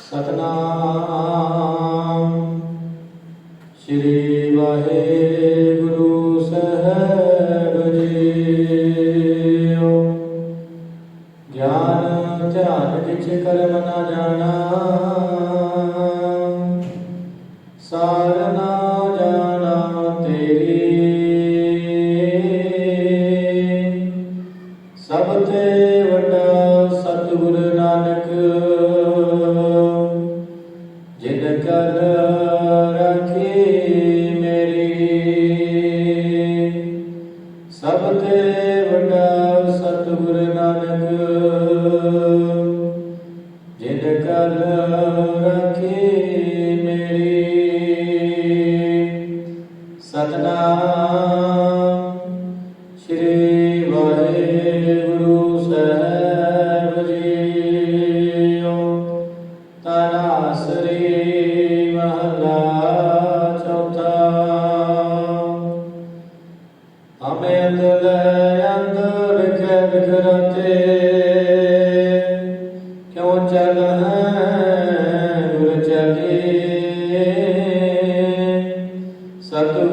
ਸਤਨਾਮ। ਸ੍ਰੀ ਵਾਹਿਗੁਰੂ ਸਾਹਿਬ ਜੀਓ ਗਿਆਨ ਧਿਆਨ ਵਿੱਚ ਕਰਮ ਨਾ ਜਾਣਾ। ਜਿਨ ਕਰ ਰਾਖੀ ਮੇਰੀ ਸਤਨਾਮ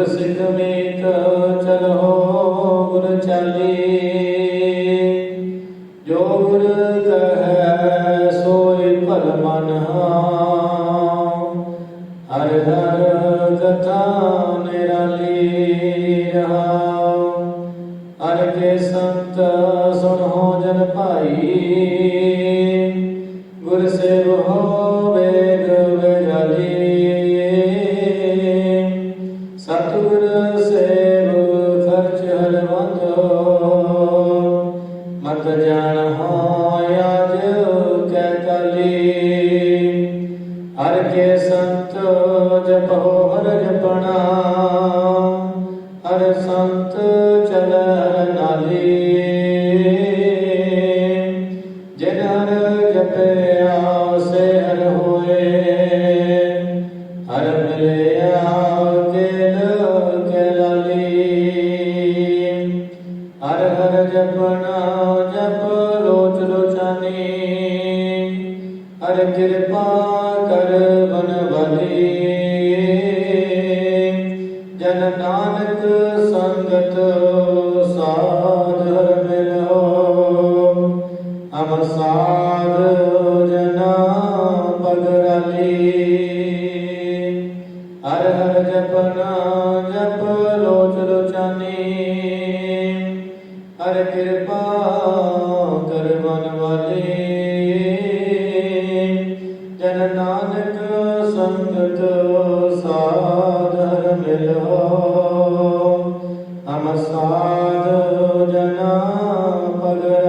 ਗੁਰ ਸਿੱਖ ਮੀਤ ਚਲੋ ਗੁਰ ਚਾਲੀ। ਜੋ ਗੁਰ ਕਹੈ ਸੋਈ ਭਲ ਮਨ ਹਰ ਹਰ ਕਥਾ ਨਿਰਾਲੀ ਰਹਾਉ ਹਰ ਕੇ ਸੰਤ ਸੁਣੋ ਜਨ ਭਾਈ। ਗੁਰ ਸੇਵੋ ਸਤਿਗੁਰ ਸੇਵ ਖਰਚ ਹਰਵੰਦ ਮਤ ਜਾਣ ਹੋਇ ਅਜ ਕੈ ਕਲੀ ਹਰ ਕੇ ਸੰਤ ਜਪੋ ਹਰ ਜਪਣਾ। ਹਰ ਸੰਤ ਹਰ ਹਰ ਜਪ ਜਪਨਾ ਜਪ ਲੋਚ ਲੋਚਾਨੀ ਹਰ ਕਿਰਪਾ ਕਰਵਨ ਵਾਲੇ। ਜਨ ਨਾਨਕ ਸੰਗਤ ਸਾਧ ਹਰ ਮਿਲੋ। ਹਮ ਜਨਾ ਪਗ